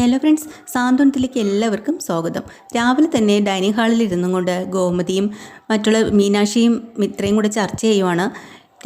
Hello friends സാന്ത്വനത്തിലേക്ക് എല്ലാവർക്കും സ്വാഗതം. രാവിലെ തന്നെ ഡൈനിങ് ഹാളിൽ ഇരുന്നും കൊണ്ട് ഗോമതിയും മറ്റുള്ള മീനാക്ഷിയും മിത്രയും കൂടെ ചർച്ച ചെയ്യുവാണ്.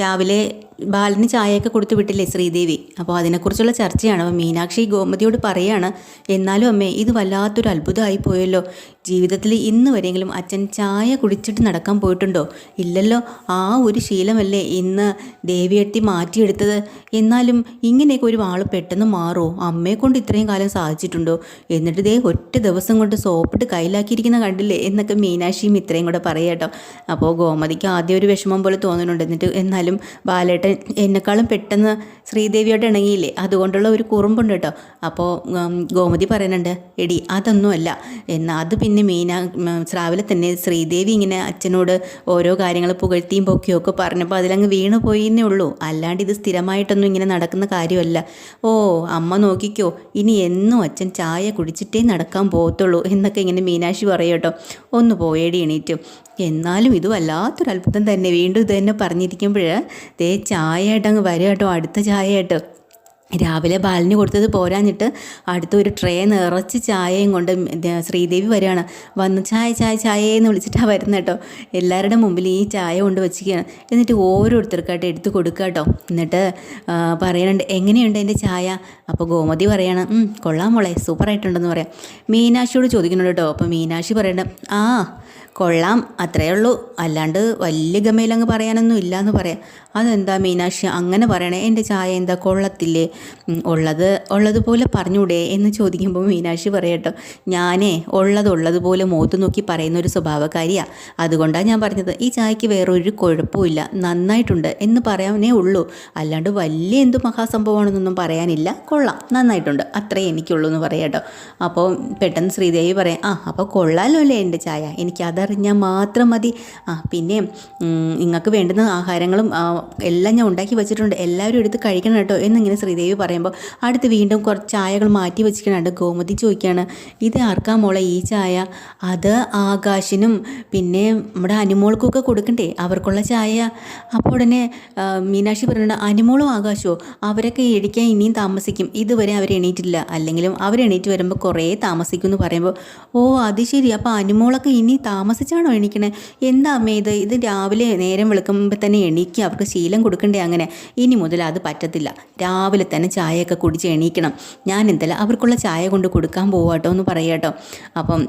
രാവിലെ ബാലിന് ചായയൊക്കെ കൊടുത്തു വിട്ടില്ലേ ശ്രീദേവി? അപ്പോൾ അതിനെക്കുറിച്ചുള്ള ചർച്ചയാണ്. അപ്പോൾ മീനാക്ഷി ഗോമതിയോട് പറയാണ് എന്നാലും അമ്മേ ഇത് വല്ലാത്തൊരു അത്ഭുതമായി പോയല്ലോ. ജീവിതത്തിൽ ഇന്ന് വരെയെങ്കിലും അച്ഛൻ ചായ കുടിച്ചിട്ട് നടക്കാൻ പോയിട്ടുണ്ടോ? ഇല്ലല്ലോ ആ ഒരു ശീലമല്ലേ ഇന്ന് ദേവിയെട്ടി മാറ്റിയെടുത്തത്. എന്നാലും ഇങ്ങനെയൊക്കെ ഒരു ആൾ പെട്ടെന്ന് മാറുമോ അമ്മയെ കൊണ്ട് ഇത്രയും കാലം സാധിച്ചിട്ടുണ്ടോ? എന്നിട്ട് ദേ ഒറ്റ ദിവസം കൊണ്ട് സോപ്പിട്ട് കയ്യിലാക്കിയിരിക്കുന്ന കണ്ടില്ലേ? എന്നൊക്കെ മീനാക്ഷിയും ഇത്രയും കൂടെ പറയാട്ടോ. അപ്പോൾ ഗോമതിക്ക് ആദ്യം ഒരു വിഷമം പോലെ തോന്നുന്നുണ്ട്. എന്നിട്ട് എന്നാലും ബാലേട്ടൻ എന്നെക്കാളും പെട്ടെന്ന് ശ്രീദേവിയോട് ഇണങ്ങിയില്ലേ? അതുകൊണ്ടുള്ള ഒരു കുറുമ്പുണ്ട് കേട്ടോ. അപ്പോൾ ഗോമതി പറയുന്നുണ്ട് എടി അതൊന്നുമല്ല. എന്നാൽ അത് പിന്നെ മീനാ ശ്രാവിലെ രാവിലെ തന്നെ ശ്രീദേവി ഇങ്ങനെ അച്ഛനോട് ഓരോ കാര്യങ്ങൾ പുകഴ്ത്തിയും പൊക്കിയും ഒക്കെ പറഞ്ഞപ്പോൾ അതിലങ്ങ് വീണ് പോയിന്നേ ഉള്ളൂ. അല്ലാണ്ട് ഇത് സ്ഥിരമായിട്ടൊന്നും ഇങ്ങനെ നടക്കുന്ന കാര്യമല്ല. ഓ അമ്മ നോക്കിക്കോ. ഇനി എന്നും അച്ഛൻ ചായ കുടിച്ചിട്ടേ നടക്കാൻ പോകത്തുള്ളൂ എന്നൊക്കെ ഇങ്ങനെ മീനാക്ഷി പറയും കേട്ടോ. ഒന്ന് പോയേടി എണീറ്റും. എന്നാലും ഇത് വല്ലാത്തൊരു അത്ഭുതം തന്നെ വീണ്ടും ഇത് തന്നെ പറഞ്ഞിരിക്കുമ്പോൾ ദേ ചായയായിട്ട് അങ്ങ് വരും കേട്ടോ അടുത്ത ചായ ആയിട്ട് രാവിലെ ബാലിന് കൊടുത്തത് പോരാഞ്ഞിട്ട് അടുത്ത ഒരു ട്രേ നിറച്ച് ചായയും കൊണ്ട് ശ്രീദേവി വരികയാണ്. വന്ന് ചായ ചായ ചായ എന്ന് വിളിച്ചിട്ടാണ് വരുന്നത് കേട്ടോ. എല്ലാവരുടെ മുമ്പിൽ ഈ ചായ കൊണ്ട് വെച്ചിരിക്കുകയാണ്. എന്നിട്ട് ഓരോരുത്തർക്കായിട്ട് എടുത്ത് കൊടുക്കുക കേട്ടോ. എന്നിട്ട് പറയുന്നുണ്ട് എങ്ങനെയുണ്ട് എന്റെ ചായ? അപ്പോൾ ഗോമതി പറയാണ് കൊള്ളാം മോളെ സൂപ്പറായിട്ടുണ്ടെന്ന് പറയാം. മീനാക്ഷിയോട് ചോദിക്കുന്നുണ്ട് കേട്ടോ. അപ്പോൾ മീനാക്ഷി പറയണ്ട ആ കൊള്ളാം അത്രയേ ഉള്ളൂ. അല്ലാണ്ട് വലിയ ഗമയിലങ്ങ് പറയാനൊന്നും ഇല്ല എന്ന് പറയാം. അതെന്താ മീനാക്ഷി? അങ്ങനെ പറയണേ. എന്റെ ചായ എന്താ? കൊള്ളത്തില്ലേ? ഉള്ളത് ഉള്ളതുപോലെ പറഞ്ഞൂടെ എന്ന് ചോദിക്കുമ്പോൾ മീനാക്ഷി പറയട്ടോ ഞാനേ ഉള്ളത് ഉള്ളതുപോലെ മുഖത്ത് നോക്കി പറയുന്ന ഒരു സ്വഭാവക്കാരിയാണ് അതുകൊണ്ടാണ് ഞാൻ പറഞ്ഞത്. ഈ ചായക്ക് വേറൊരു കുഴപ്പമില്ല നന്നായിട്ടുണ്ട് എന്ന് പറയാനേ ഉള്ളൂ. അല്ലാണ്ട് വലിയ എന്ത് മഹാസംഭവമാണെന്നൊന്നും പറയാനില്ല. കൊള്ളാം നന്നായിട്ടുണ്ട്. അത്രേ എനിക്കുള്ളൂ എന്ന് പറയാം കേട്ടോ. അപ്പോൾ പെട്ടെന്ന് ശ്രീദേവി പറയാം ആ അപ്പോൾ കൊള്ളാലോ അല്ലേ എന്റെ ചായ? എനിക്ക് അതറിഞ്ഞാൽ മാത്രം മതി. ആ പിന്നെ നിങ്ങൾക്ക് വേണ്ടുന്ന ആഹാരങ്ങളും എല്ലാം ഞാൻ ഉണ്ടാക്കി വെച്ചിട്ടുണ്ട്. എല്ലാവരും എടുത്ത് കഴിക്കണം കേട്ടോ എന്നിങ്ങനെ ശ്രീദേവി പറയുമ്പോൾ അടുത്ത് വീണ്ടും കുറച്ച് ചായകൾ മാറ്റി വെച്ചിട്ടുണ്ട് ഗോമതി ചോദിക്കുകയാണ് ഇത് ആർക്കാ മോളെ ഈ ചായ? അത് ആകാശിനും പിന്നെ നമ്മുടെ അനുമോൾക്കൊക്കെ കൊടുക്കണ്ടേ? അവർക്കുള്ള ചായ. അപ്പോൾ ഉടനെ മീനാക്ഷി പറഞ്ഞിട്ട് അനുമോളും ആകാശമോ അവരൊക്കെ എടിക്കാൻ ഇനിയും താമസിക്കും. ഇതുവരെ അവർ എണീറ്റില്ല. അല്ലെങ്കിലും അവർ എണീറ്റ് വരുമ്പോൾ കുറേ താമസിക്കും എന്ന് പറയുമ്പോൾ ഓ അത് ശരി. അപ്പോൾ അനുമോളൊക്കെ ഇനി താമസിച്ചാണോ എണീക്കണേ? എന്താ അമ്മേ ഇത്? ഇത് രാവിലെ നേരം വിളക്കുമ്പോൾ തന്നെ എണീക്കുക അവർക്ക് ശീലം കൊടുക്കണ്ടേ അങ്ങനെ? ഇനി മുതൽ അത് പറ്റത്തില്ല. രാവിലെ തന്നെ ചായയൊക്കെ കുടിച്ച് എണീക്കണം. ഞാൻ എന്തായാലും അവർക്കുള്ള ചായ കൊണ്ട് കൊടുക്കാൻ പോവാട്ടോ എന്ന് പറയാട്ടോ. അപ്പം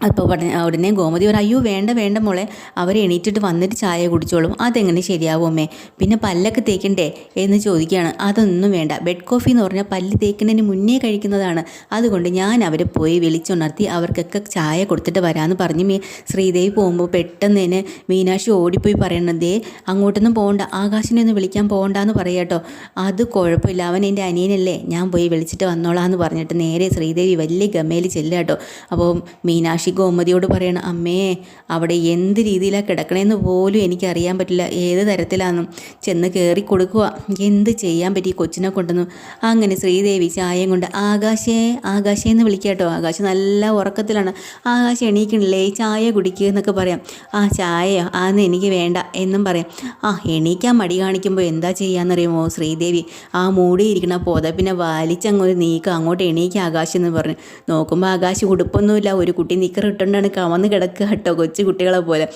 അപ്പോൾ പറഞ്ഞ ഉടനെ ഗോമതി ഒരു അയ്യോ വേണ്ട വേണ്ട മോളെ അവർ എണീറ്റിട്ട് വന്നിട്ട് ചായ കുടിച്ചോളും. അതെങ്ങനെ ശരിയാവും അമ്മേ? പിന്നെ പല്ലൊക്കെ തേക്കണ്ടേ എന്ന് ചോദിക്കുകയാണ്. അതൊന്നും വേണ്ട. ബെഡ് കോഫി എന്ന് പറഞ്ഞാൽ പല്ല് തേക്കുന്നതിന് മുന്നേ കഴിക്കുന്നതാണ്. അതുകൊണ്ട് ഞാൻ അവരെ പോയി വിളിച്ചുണർത്തി അവർക്കൊക്കെ ചായ കൊടുത്തിട്ട് വരാമെന്ന് പറഞ്ഞ് മീ ശ്രീദേവി പോകുമ്പോൾ പെട്ടെന്ന് തന്നെ മീനാക്ഷി ഓടിപ്പോയി പറയണതേ അങ്ങോട്ടൊന്നും പോകണ്ട. ആകാശിനെ ഒന്ന് വിളിക്കാൻ പോകണ്ടെന്ന് പറയാട്ടോ അത് കുഴപ്പമില്ല. അവൻ എന്റെ അനിയനല്ലേ. ഞാൻ പോയി വിളിച്ചിട്ട് വന്നോളാം എന്ന് പറഞ്ഞിട്ട് നേരെ ശ്രീദേവി വലിയ ഗമയിൽ ചെല്ലാട്ടോ അപ്പോൾ മീനാക്ഷി ഗോമതിയോട് പറയണം അമ്മേ അവിടെ എന്ത് രീതിയിലാണ് കിടക്കണേന്ന് പോലും എനിക്കറിയാൻ പറ്റില്ല. ഏത് തരത്തിലാണെന്നും ചെന്ന് കയറി കൊടുക്കുക. എന്ത് ചെയ്യാൻ പറ്റി കൊച്ചിനെ കൊണ്ടെന്നും? അങ്ങനെ ശ്രീദേവി ചായം കൊണ്ട് ആകാശേ ആകാശേ എന്ന് വിളിക്കാട്ടോ ആകാശ് നല്ല ഉറക്കത്തിലാണ്. ആകാശ് എണീക്കണില്ലേ? ചായ കുടിക്കുക എന്നൊക്കെ പറയാം. ആ ചായയോ? ആന്ന് എനിക്ക് വേണ്ട എന്നും പറയാം. ആ എണീക്കാൻ മടി കാണിക്കുമ്പോൾ എന്താ ചെയ്യാന്നറിയുമോ ശ്രീദേവി? ആ മൂടിയിരിക്കണ പോതപ്പിനെ വലിച്ചങ്ങോട്ട് നീക്കുക അങ്ങോട്ട് എണീക്കുക ആകാശ് എന്ന് പറഞ്ഞു. നോക്കുമ്പോൾ ആകാശ് ഉടുപ്പൊന്നുമില്ല. ഒരു കുട്ടി നിക്കർ ഇട്ടുകൊണ്ടാണ് കമന്ന് കിടക്കുക കേട്ടോ കൊച്ചു കുട്ടികളെ പോലെ.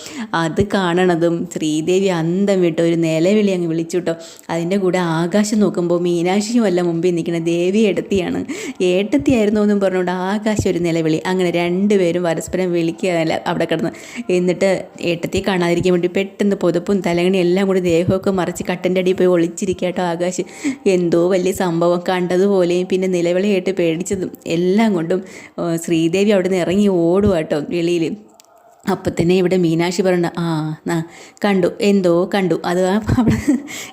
അത് കാണണതും ശ്രീദേവി അന്തം വിട്ടോ ഒരു നിലവിളി അങ്ങ് വിളിച്ചു കേട്ടോ. അതിന്റെ കൂടെ ആകാശം നോക്കുമ്പോൾ മീനാക്ഷിയും അല്ല മുമ്പിൽ നിൽക്കുന്ന ദേവി എടുത്തിയാണ്. ഏട്ടത്തിയായിരുന്നു എന്നും പറഞ്ഞുകൊണ്ട് ആകാശം ഒരു നിലവിളി. അങ്ങനെ രണ്ടുപേരും പരസ്പരം വിളിക്കുകയല്ല അവിടെ കിടന്ന്. എന്നിട്ട് ഏട്ടത്തി കാണാതിരിക്കാൻ വേണ്ടി പെട്ടെന്ന് പുതപ്പും തലകണി എല്ലാം കൂടി ദേഹമൊക്കെ മറിച്ച് കട്ടന്റെ അടിയിൽ പോയി ഒളിച്ചിരിക്കുക കേട്ടോ ആകാശ്. എന്തോ വലിയ സംഭവം കണ്ടതുപോലെയും പിന്നെ നിലവിളിയായിട്ട് പേടിച്ചതും എല്ലാം കൊണ്ടും ശ്രീദേവി അവിടെ നിന്ന് ഇറങ്ങി ഓടുക കേട്ടോ വെളിയിൽ. അപ്പം തന്നെ ഇവിടെ മീനാക്ഷി പറയണ്ട ആ നാ കണ്ടു എന്തോ കണ്ടു. അത് അവിടെ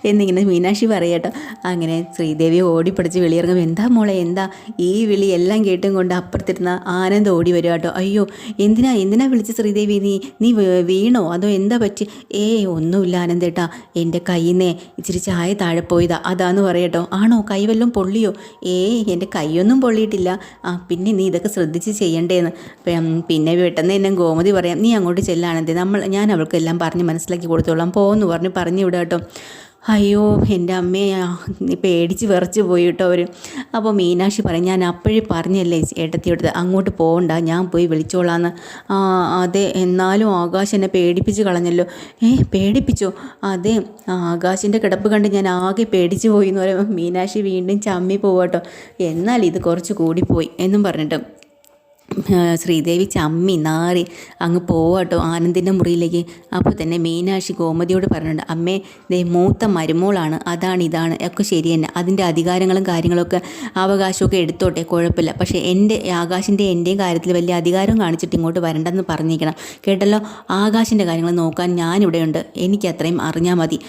എന്നിങ്ങനെ മീനാക്ഷി പറയട്ടോ അങ്ങനെ ശ്രീദേവി ഓടിപ്പിടിച്ച് വിളിയിറങ്ങും. എന്താ മോളെ എന്താ? ഈ വിളി എല്ലാം കേട്ടും കൊണ്ട് അപ്പുറത്തിരുന്ന ആനന്ദ് ഓടി വരും കേട്ടോ. അയ്യോ എന്തിനാ എന്തിനാ വിളിച്ച് ശ്രീദേവി നീ? നീ വീണോ? അതോ എന്താ പറ്റി? ഏ ഒന്നുമില്ല ആനന്ദേട്ടാ എന്റെ നിന്നേ ഇച്ചിരി ചായ താഴെ പോയതാ. അതാന്ന് പറയട്ടോ ആണോ? കൈ വല്ലതും പൊള്ളിയോ? ഏ എന്റെ കൈയൊന്നും പൊള്ളിയിട്ടില്ല. ആ പിന്നെ നീ ഇതൊക്കെ ശ്രദ്ധിച്ച് ചെയ്യണ്ടേന്ന്. പിന്നെ പെട്ടെന്ന് എന്നെ ഗോമതി പറയാം നീ അങ്ങോട്ട് ചെല്ലാണെന്തേ നമ്മൾ ഞാൻ അവൾക്കെല്ലാം പറഞ്ഞ് മനസ്സിലാക്കി കൊടുത്തോളാം. പോകുമെന്ന് പറഞ്ഞ് പറഞ്ഞു വിടാം കേട്ടോ. അയ്യോ എന്റെ അമ്മയെ പേടിച്ച് വിറച്ച് പോയി കേട്ടോ അവർ അപ്പോൾ മീനാക്ഷി പറയും ഞാൻ അപ്പോഴേ പറഞ്ഞല്ലേ ഏട്ടത്തിയെടുത്ത് അങ്ങോട്ട് പോകണ്ട ഞാൻ പോയി വിളിച്ചോളാന്ന്. അതെ എന്നാലും ആകാശ് എന്നെ പേടിപ്പിച്ച് കളഞ്ഞല്ലോ. ഏ പേടിപ്പിച്ചോ? അതെ ആകാശിന്റെ കിടപ്പ് കണ്ട് ഞാൻ ആകെ പേടിച്ച് പോയി എന്ന് പറയുമ്പോൾ മീനാക്ഷി വീണ്ടും ചമ്മി പോവാട്ടോ എന്നാൽ ഇത് കുറച്ച് കൂടിപ്പോയി എന്നും പറഞ്ഞിട്ട്. ശ്രീദേവി ചമ്മി നാറി അങ്ങ് പോവാട്ടോ ആനന്ദിന്റെ മുറിയിലേക്ക്. അപ്പോൾ തന്നെ മീനാക്ഷി ഗോമതിയോട് പറഞ്ഞിട്ടുണ്ട് അമ്മേ ദേ മൂത്ത മരുമോളാണ്. അതാണ് ഇതാണ്. ഒക്കെ ശരി തന്നെ. അതിന്റെ അധികാരങ്ങളും കാര്യങ്ങളൊക്കെ അവകാശമൊക്കെ എടുത്തോട്ടെ കുഴപ്പമില്ല. പക്ഷേ എന്റെ ആകാശിന്റെ എന്റെയും കാര്യത്തിൽ വലിയ അധികാരം കാണിച്ചിട്ട് ഇങ്ങോട്ട് വരണ്ടെന്ന് പറഞ്ഞിരിക്കണം. കേട്ടല്ലോ? ആകാശിന്റെ കാര്യങ്ങൾ നോക്കാൻ ഞാനിവിടെയുണ്ട്. എനിക്ക് അത്രയും അറിഞ്ഞാൽ മതി.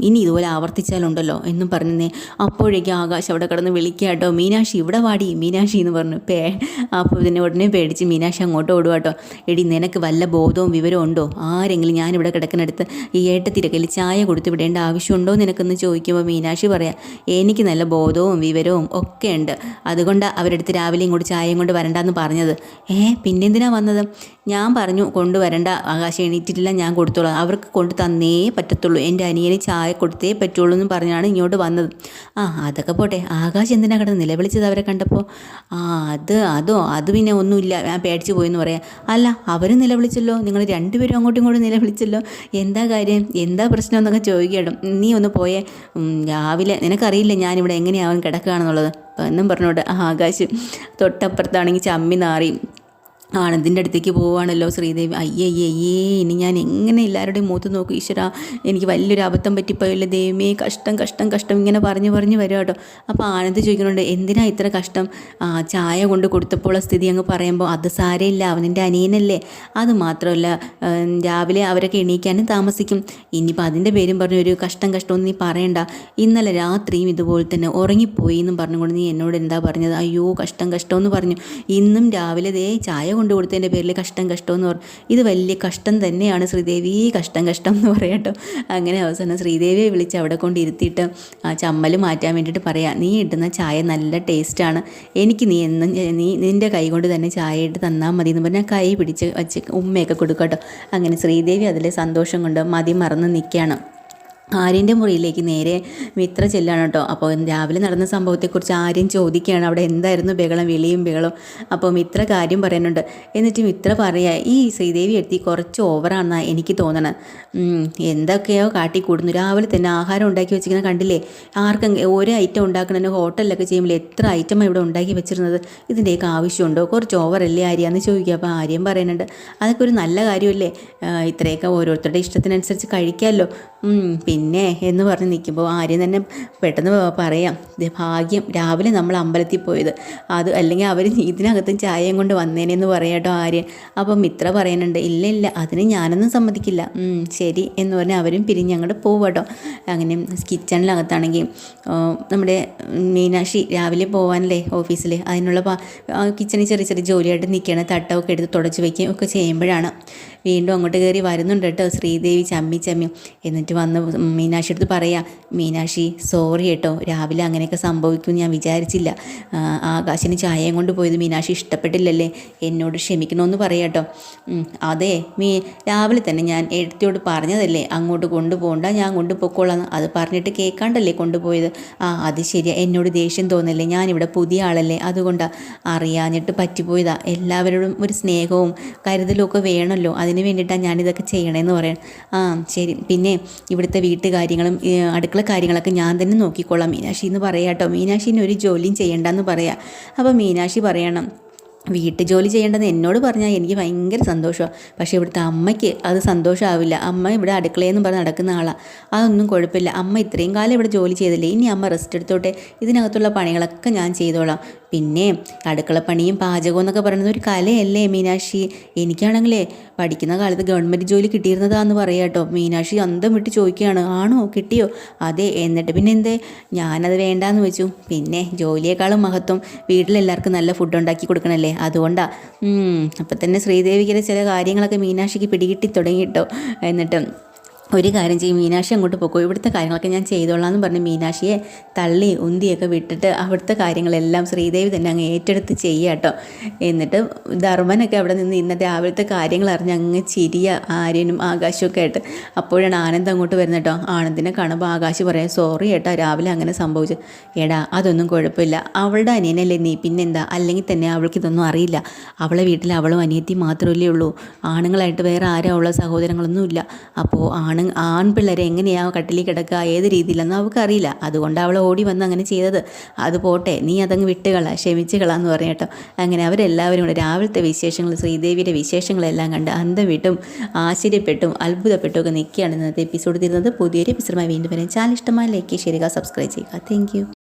ഇനി ഇതുപോലെ ആവർത്തിച്ചാലുണ്ടല്ലോ എന്നും പറഞ്ഞേ അപ്പോഴേക്കും ആകാശ് അവിടെ കിടന്ന് വിളിക്കാട്ടോ കേട്ടോ മീനാക്ഷി ഇവിടെ വാടി മീനാക്ഷി എന്ന് പറഞ്ഞു. പേ അപ്പോൾ ഇതിനെ ഉടനെ പേടിച്ച് മീനാക്ഷി അങ്ങോട്ട് ഓടുക കേട്ടോ എടി നിനക്ക് വല്ല ബോധവും വിവരവും ഉണ്ടോ? ആരെങ്കിലും ഞാനിവിടെ കിടക്കുന്നിടത്ത് ഈ ഏട്ടത്തിരക്കയിൽ ചായ കൊടുത്ത് വിടേണ്ട ആവശ്യമുണ്ടോ നിനക്കെന്ന് ചോദിക്കുമ്പോൾ മീനാക്ഷി പറയാം എനിക്ക് നല്ല ബോധവും വിവരവും ഒക്കെ ഉണ്ട്. അതുകൊണ്ടാണ് അവരെടുത്ത് രാവിലെ ഇങ്ങോട്ട് ചായയും കൊണ്ട് വരണ്ടെന്ന് പറഞ്ഞത്. ഏ പിന്നെന്തിനാ വന്നത്? ഞാൻ പറഞ്ഞു കൊണ്ടുവരണ്ട ആകാശം എണീറ്റിട്ടില്ല ഞാൻ കൊടുത്തോളാം. അവർക്ക് കൊണ്ടു തന്നേ പറ്റത്തുള്ളൂ. എന്റെ അനിയന് ചായ കൊടുത്തേ പറ്റുള്ളൂ എന്ന് പറഞ്ഞാണ് ഇങ്ങോട്ട് വന്നത്. ആ അതൊക്കെ പോട്ടെ. ആകാശ് എന്തിനാ കിടന്ന് നിലവിളിച്ചത് അവരെ കണ്ടപ്പോൾ ആ അത് അതോ അത് പിന്നെ ഒന്നുമില്ല. ഞാൻ പേടിച്ച് പോയെന്ന് പറയാം. അല്ല അവരും നിലവിളിച്ചല്ലോ. നിങ്ങൾ രണ്ടുപേരും അങ്ങോട്ടും ഇങ്ങോട്ടും നിലവിളിച്ചല്ലോ. എന്താ കാര്യം? എന്താ പ്രശ്നം എന്നൊക്കെ ചോദിക്കണം നീ ഒന്ന് പോയേ. രാവിലെ നിനക്കറിയില്ല ഞാനിവിടെ എങ്ങനെയാവും കിടക്കുകയാണെന്നുള്ളത്? എന്നും പറഞ്ഞോട്ട് ആകാശം തൊട്ടപ്പുറത്താണെങ്കിൽ ചമ്മി നാറി ആനന്ദിന്റെ അടുത്തേക്ക് പോവുകയാണല്ലോ ശ്രീദേവി. അയ്യേ അയ്യേ അയ്യേ ഇനി ഞാൻ എങ്ങനെ എല്ലാവരുടെയും മുഖത്ത് നോക്കും? ഈശ്വര എനിക്ക് വലിയൊരു അബദ്ധം പറ്റിപ്പോയല്ലേ ദൈവമേ. കഷ്ടം കഷ്ടം കഷ്ടം ഇങ്ങനെ പറഞ്ഞു പറഞ്ഞു വരും കേട്ടോ. അപ്പോൾ ആനന്ദ് ചോദിക്കുന്നുണ്ട് എന്തിനാ ഇത്ര കഷ്ടം? ചായ കൊണ്ട് കൊടുത്തപ്പോൾ സ്ഥിതി അങ്ങ് പറയുമ്പോൾ അത് സാരമില്ല അവനെന്റെ അനിയനല്ലേ. അത് മാത്രമല്ല രാവിലെ അവരൊക്കെ എണീക്കാനും താമസിക്കും. ഇനിയിപ്പോൾ അതിന്റെ പേരും പറഞ്ഞു ഒരു കഷ്ടം കഷ്ടമൊന്നും നീ പറയണ്ട. ഇന്നലെ രാത്രിയും ഇതുപോലെ തന്നെ ഉറങ്ങിപ്പോയി എന്നും പറഞ്ഞുകൊണ്ട് നീ എന്നോട് എന്താ പറഞ്ഞത്? അയ്യോ കഷ്ടം കഷ്ടം എന്ന് പറഞ്ഞു. ഇന്നും രാവിലെ ദേ ചായ കൊണ്ട് കൊടുത്തതിന്റെ പേരിൽ കഷ്ടം കഷ്ടം എന്ന് പറഞ്ഞു. ഇത് വലിയ കഷ്ടം തന്നെയാണ് ശ്രീദേവി. കഷ്ടം കഷ്ടം എന്ന് പറയട്ടോ. അങ്ങനെ അവസാനം ശ്രീദേവിയെ വിളിച്ച് അവിടെ കൊണ്ട് ഇരുത്തിയിട്ട് ആ ചമ്മൽ മാറ്റാൻ വേണ്ടിയിട്ട് പറയാം നീ ഇടുന്ന ചായ നല്ല ടേസ്റ്റാണ് എനിക്ക് നീ എന്നും നീ നിന്റെ കൈ കൊണ്ട് തന്നെ ചായ ഇട്ട് തന്നാൽ മതി എന്ന് പറഞ്ഞാൽ കൈ പിടിച്ച് വച്ച് ഉമ്മയൊക്കെ കൊടുക്കട്ടോ അങ്ങനെ ശ്രീദേവി അതിലെ സന്തോഷം കൊണ്ട് മതി മറന്ന് നിൽക്കുകയാണ്. ആര്യന്റെ മുറിയിലേക്ക് നേരെ മിത്ര ചെല്ലാണ് കേട്ടോ. അപ്പോൾ രാവിലെ നടന്ന സംഭവത്തെക്കുറിച്ച് ആര്യൻ ചോദിക്കുകയാണ്. അവിടെ എന്തായിരുന്നു ബഹളം? വിളിയും ബഹളം അപ്പോൾ മിത്ര കാര്യം പറയുന്നുണ്ട്. എന്നിട്ട് മിത്ര പറയുക ഈ ശ്രീദേവി എത്തി കുറച്ച് ഓവറാണെന്നാണ് എനിക്ക് തോന്നണത് എന്തൊക്കെയോ കാട്ടിക്കൂടുന്നു. രാവിലെ തന്നെ ആഹാരം ഉണ്ടാക്കി വെച്ചിരിക്കുന്നത് കണ്ടില്ലേ? ആർക്കും ഒരു ഐറ്റം ഉണ്ടാക്കണതിന് ഹോട്ടലിലൊക്കെ ചെയ്യുമ്പോൾ എത്ര ഐറ്റം ഇവിടെ ഉണ്ടാക്കി വെച്ചിരുന്നത്? ഇതിന്റെയൊക്കെ ആവശ്യമുണ്ടോ? കുറച്ച് ഓവറല്ലേ ആര്യാന്ന് ചോദിക്കുക. അപ്പോൾ ആര്യം പറയുന്നുണ്ട് അതൊക്കെ ഒരു നല്ല കാര്യമല്ലേ? ഇത്രയൊക്കെ ഓരോരുത്തരുടെ ഇഷ്ടത്തിനനുസരിച്ച് കഴിക്കാമല്ലോ. ഉം, പിന്നെ എന്ന് പറഞ്ഞ് നിൽക്കുമ്പോൾ ആര്യം തന്നെ പെട്ടെന്ന് പറയാം ഭാഗ്യം രാവിലെ നമ്മൾ അമ്പലത്തിൽ പോയത്. അത് അല്ലെങ്കിൽ അവർ ഇതിനകത്തും ചായയും കൊണ്ട് വന്നേനെന്ന് പറയാട്ടോ ആര്യൻ. അപ്പം മിത്ര പറയുന്നുണ്ട് ഇല്ല ഇല്ല അതിന് ഞാനൊന്നും സമ്മതിക്കില്ല. ശരി എന്ന് പറഞ്ഞ് അവരും പിരിഞ്ഞ് അങ്ങോട്ട് കേട്ടോ. അങ്ങനെ കിച്ചണിനകത്താണെങ്കിൽ നമ്മുടെ മീനാക്ഷി രാവിലെ പോകാനല്ലേ ഓഫീസിൽ അതിനുള്ള കിച്ചണിൽ ചെറിയ ചെറിയ ജോലിയായിട്ട് നിൽക്കുകയാണ് തട്ടമൊക്കെ എടുത്ത് തുടച്ച് വയ്ക്കുകയും ഒക്കെ ചെയ്യുമ്പോഴാണ് വീണ്ടും അങ്ങോട്ട് കയറി വരുന്നുണ്ട് കേട്ടോ ശ്രീദേവി ചമ്മി ചമ്മി എന്നിട്ട് വന്ന് മീനാക്ഷി അടുത്ത് പറയാം മീനാക്ഷി സോറി കേട്ടോ രാവിലെ അങ്ങനെയൊക്കെ സംഭവിക്കും ഞാൻ വിചാരിച്ചില്ല. ആകാശിന് ചായയും കൊണ്ട് പോയത് മീനാക്ഷി ഇഷ്ടപ്പെട്ടില്ലല്ലേ? എന്നോട് ക്ഷമിക്കണമെന്ന് പറയാട്ടോ അതെ മീ രാവിലെ തന്നെ ഞാൻ എഴുത്തിയോട് പറഞ്ഞതല്ലേ അങ്ങോട്ട് കൊണ്ടുപോകണ്ട ഞാൻ കൊണ്ടുപോയിക്കോളാം അത് പറഞ്ഞിട്ട് കേൾക്കാണ്ടല്ലേ കൊണ്ടുപോയത്. ആ അത് ശരിയാ എന്നോട് ദേഷ്യം തോന്നല്ലേ ഞാനിവിടെ പുതിയ ആളല്ലേ അതുകൊണ്ടാണ് അറിയാഞ്ഞിട്ട് പറ്റിപ്പോയതാ. എല്ലാവരോടും ഒരു സ്നേഹവും കരുതലും ഒക്കെ വേണമല്ലോ അതിന് വേണ്ടിയിട്ടാണ് ഞാനിതൊക്കെ ചെയ്യണമെന്ന് പറയാം. ആ ശരി പിന്നെ ഇവിടുത്തെ വീട്ടുകാര്യങ്ങളും കാര്യങ്ങളും അടുക്കള കാര്യങ്ങളൊക്കെ ഞാൻ തന്നെ നോക്കിക്കോളാം മീനാക്ഷി എന്ന് പറയാം കേട്ടോ മീനാക്ഷിന് ഒരു ജോലിയും ചെയ്യണ്ടെന്ന് പറയാം. അപ്പോൾ മീനാക്ഷി പറയണം വീട്ടു ജോലി ചെയ്യേണ്ടത് എന്നോട് പറഞ്ഞാൽ എനിക്ക് ഭയങ്കര സന്തോഷമാണ്. പക്ഷേ ഇവിടുത്തെ അമ്മയ്ക്ക് അത് സന്തോഷമാവില്ല. അമ്മ ഇവിടെ അടുക്കളയെന്ന് പറഞ്ഞ് നടക്കുന്ന ആളാണ് അതൊന്നും കുഴപ്പമില്ല. അമ്മ ഇത്രയും കാലം ഇവിടെ ജോലി ചെയ്തില്ലേ? ഇനി അമ്മ റെസ്റ്റ് എടുത്തോട്ടെ? ഇതിനകത്തുള്ള പണികളൊക്കെ ഞാൻ ചെയ്തോളാം. പിന്നെ അടുക്കളപ്പണിയും പാചകവും എന്നൊക്കെ പറയുന്നത് ഒരു കലയല്ലേ മീനാക്ഷി? എനിക്കാണെങ്കിലേ പഠിക്കുന്ന കാലത്ത് ഗവൺമെന്റ് ജോലി കിട്ടിയിരുന്നതാന്ന് പറയാം കേട്ടോ. മീനാക്ഷി അന്തം വിട്ട് ചോദിക്കുകയാണ്. ആണോ? കിട്ടിയോ? അതെ. എന്നിട്ട് പിന്നെ എന്തേ? ഞാനത് വേണ്ടാന്ന് വെച്ചു. പിന്നെ ജോലിയേക്കാളും മഹത്വം. വീട്ടിലെല്ലാവർക്കും നല്ല ഫുഡ് ഉണ്ടാക്കി കൊടുക്കണല്ലേ? അതുകൊണ്ടാണ് അപ്പം തന്നെ ശ്രീദേവിക്കിലെ ചില കാര്യങ്ങളൊക്കെ മീനാക്ഷിക്ക് പിടികിട്ടി തുടങ്ങിയിട്ടോ. എന്നിട്ട് ഒരു കാര്യം ചെയ്യും മീനാക്ഷി അങ്ങോട്ട് പോക്കോ. ഇവിടുത്തെ കാര്യങ്ങളൊക്കെ ഞാൻ ചെയ്തോളാം എന്ന് പറഞ്ഞ് മീനാക്ഷിയെ തള്ളി ഉന്തിയൊക്കെ വിട്ടിട്ട് അവിടുത്തെ കാര്യങ്ങളെല്ലാം ശ്രീദേവി തന്നെ അങ്ങ് ഏറ്റെടുത്ത് ചെയ്യാട്ടോ എന്നിട്ട് ധർമ്മനൊക്കെ അവിടെ നിന്ന് ഇന്നത്തെ രാവിലത്തെ കാര്യങ്ങൾ അറിഞ്ഞ് അങ്ങ് ചിരിയ ആര്യനും ആകാശമൊക്കെ ആയിട്ട്. അപ്പോഴാണ് ആനന്ദ് അങ്ങോട്ട് വരുന്നത് കേട്ടോ. ആനന്ദിനെ കാണുമ്പോൾ ആകാശ് പറയാം സോറി ഏട്ടാ രാവിലെ അങ്ങനെ സംഭവിച്ചു. എടാ അതൊന്നും കുഴപ്പമില്ല. അവളുടെ അനിയനല്ലേ നീ? പിന്നെന്താ? അല്ലെങ്കിൽ തന്നെ അവൾക്ക് ഇതൊന്നും അറിയില്ല. അവളെ വീട്ടിൽ അവളും അനിയത്തി മാത്രമല്ലേ ഉള്ളൂ. ആണുങ്ങളായിട്ട് വേറെ ആരാ ഉള്ള സഹോദരങ്ങളൊന്നുമില്ല. അപ്പോൾ ആണ് ആൺപിള്ളേരെ എങ്ങനെയാണ് കട്ടിലിൽ കിടക്കുക? ഏത് രീതിയിലെന്ന് അവൾക്കറിയില്ല. അതുകൊണ്ട് അവൾ ഓടി വന്ന് അങ്ങനെ ചെയ്തത്. അത് പോട്ടെ നീ അതങ്ങ് വിട്ടുകള ക്ഷമിച്ച് കളാന്ന് പറഞ്ഞു അങ്ങനെ അവരെല്ലാവരും കൂടെ രാവിലത്തെ വിശേഷങ്ങൾ ശ്രീദേവിയുടെ വിശേഷങ്ങളെല്ലാം കണ്ട് അന്തം വിട്ടും ആശ്ചര്യപ്പെട്ടും അത്ഭുതപ്പെട്ടും ഒക്കെ നിൽക്കുകയാണ് ഇന്നത്തെ എപ്പിസോഡ്. തീരുന്നത് പുതിയൊരു എപ്പിസോഡുമായി വീണ്ടും വരാം. ചാനൽ ഇഷ്ടമായ ലൈക്ക് ചെയ്യുക സബ്സ്ക്രൈബ് ചെയ്യുക. താങ്ക്